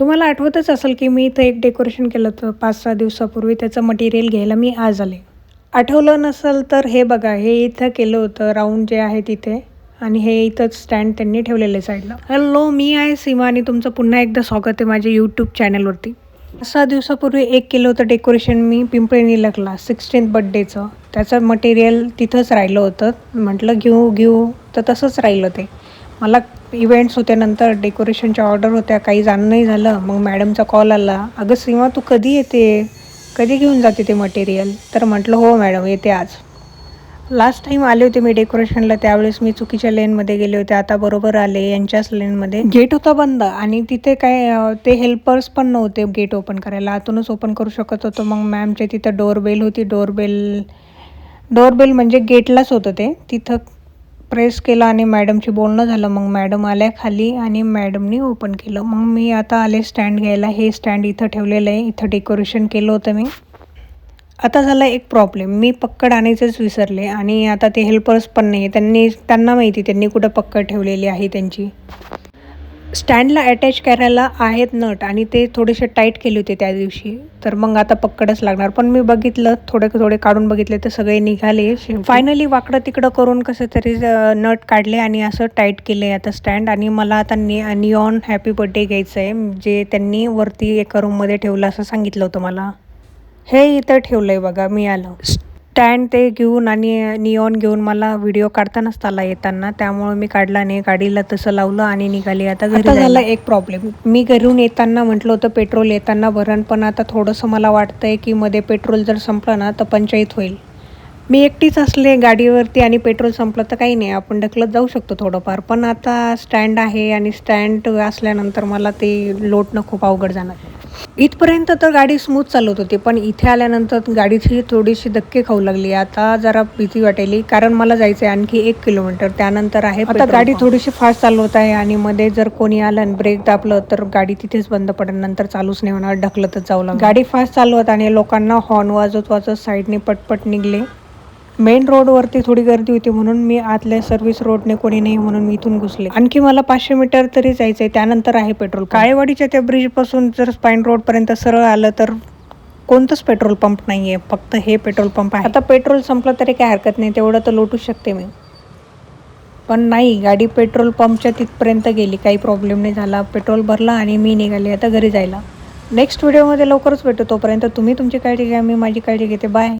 तुम्हाला आठवतच असेल की मी इथं एक डेकोरेशन केलं होतं पाच सहा दिवसापूर्वी त्याचं मटेरियल घ्यायला मी आज आले. आठवलं नसेल तर हे बघा हे इथं केलं होतं राऊंड जे आहे तिथे आणि हे इथंच स्टँड त्यांनी ठेवलेले साईडला हॅलो मी आहे सीमा आणि तुमचं पुन्हा एकदा स्वागत आहे माझ्या यूट्यूब चॅनलवरती सहा दिवसापूर्वी एक केलं होतं डेकोरेशन मी पिंपळे निलकला सिक्स्टीन्थ बड्डेचं त्याचं मटेरियल तिथंच राहिलं होतं. म्हटलं घेऊ घेऊ. तर तसंच राहिलं ते. मला इव्हेंट्स होते नंतर डेकोरेशनच्या ऑर्डर होत्या काही जाणं नाही झालं. मग मॅडमचा कॉल आला. अगं सीमा तू कधी येते? कधी घेऊन जाते ते मटेरियल तर म्हटलं हो मॅडम येते आज. लास्ट टाईम आले होते मी डेकोरेशनला त्यावेळेस मी चुकीच्या लेनमध्ये गेले होते. आता बरोबर आले यांच्याच लेनमध्ये गेट होता बंद. आणि तिथे काय ते हेल्पर्स पण नव्हते गेट ओपन करायला. आतूनच ओपन करू शकत होतो. मग मॅमच्या तिथं डोरबेल होती. डोरबेल डोरबेल म्हणजे गेटलाच होतं ते. तिथं प्रेस केला आणि मॅडमशी बोलणं झालं. मग मॅडम आल्या खाली आणि मॅडमनी ओपन केलं. मग मी आता आले स्टँड घ्यायला. हे स्टँड इथं ठेवलेलं आहे. इथं डेकोरेशन केलं होतं मी. आता झाला एक प्रॉब्लेम मी पक्कड आणायचंच विसरले आणि आता ते हेल्पर्स पण नाही त्यांनी त्यांना माहिती त्यांनी कुठं पक्कड ठेवलेली आहे त्यांची. स्टँडला अटॅच करायला आहेत नट आणि ते थोडेसे टाईट केले होते त्या दिवशी. तर मग आता पक्कडच लागणार. पण मी बघितलं थोडे थोडे काढून बघितले तर सगळे निघाले. फायनली वाकडं तिकडं करून कसं तरी नट काढले आणि असं टाईट केले आता स्टँड. आणि मला आता नि निऑन हॅपी बर्थडे घ्यायचं आहे जे त्यांनी वरती एका रूममध्ये ठेवलं असं सांगितलं होतं मला. हे इथं ठेवलं आहे बघा मी आलं. स्टँड ते घेऊन आणि निऑन घेऊन मला व्हिडिओ काढतानाच आला येताना. त्यामुळे मी काढला नाही. गाडीला तसं लावलं आणि निघाली. आता घरी झाला एक प्रॉब्लेम मी घरून येताना म्हटलं होतं पेट्रोल येताना भरण पण आता थोडंसं मला वाटतंय की मध्ये पेट्रोल जर संपलं ना तर पंचायत होईल. मी एकटीच असले गाडीवरती आणि पेट्रोल संपलं तर काही नाही. आपण ढकलत जाऊ शकतो थोडंफार. पण आता स्टँड आहे आणि स्टँड असल्यानंतर मला ते लोटणं खूप अवघड जाणार इथपर्यंत तर गाडी स्मूथ चालत होती पण इथे आल्यानंतर गाडीची थोडीशी धक्के खाऊ लागली. आता जरा भीती वाटेली कारण मला जायचं आहे आणखी एक किलोमीटर. त्यानंतर आहे आता गाडी थोडीशी फास्ट चालवत आहे आणि मध्ये जर कोणी आलं आणि ब्रेक दाबलं तर गाडी तिथेच बंद पडेल. नंतर चालूच नाही होणार ढकलतच जाऊ लागलं गाडी फास्ट चालवत आणि लोकांना हॉर्न वाजवत वाजत साईडने पटपट निघले. मेन रोडवरती थोडी गर्दी होती म्हणून मी आतल्या सर्व्हिस रोडने कोणी नाही म्हणून मी इथून घुसले. आणखी मला पाचशे मीटर तरी जायचंय त्यानंतर आहे पेट्रोल काळेवाडीच्या त्या ब्रिजपासून जर स्पाईन रोड पर्यंत सरळ आलं तर कोणतंच पेट्रोल पंप नाहीये फक्त हे पेट्रोल पंप आहे. आता पेट्रोल संपलं तरी काय हरकत नाही तेवढं तर लोटू शकते मी. पण नाही गाडी पेट्रोल पंपच्या तिथपर्यंत गेली काही प्रॉब्लेम नाही झाला. पेट्रोल भरला आणि मी निघाली आता घरी जायला. नेक्स्ट व्हिडिओमध्ये लवकरच भेटू तोपर्यंत तुम्ही तुमची काळजी घ्या मी माझी काळजी घेते. बाय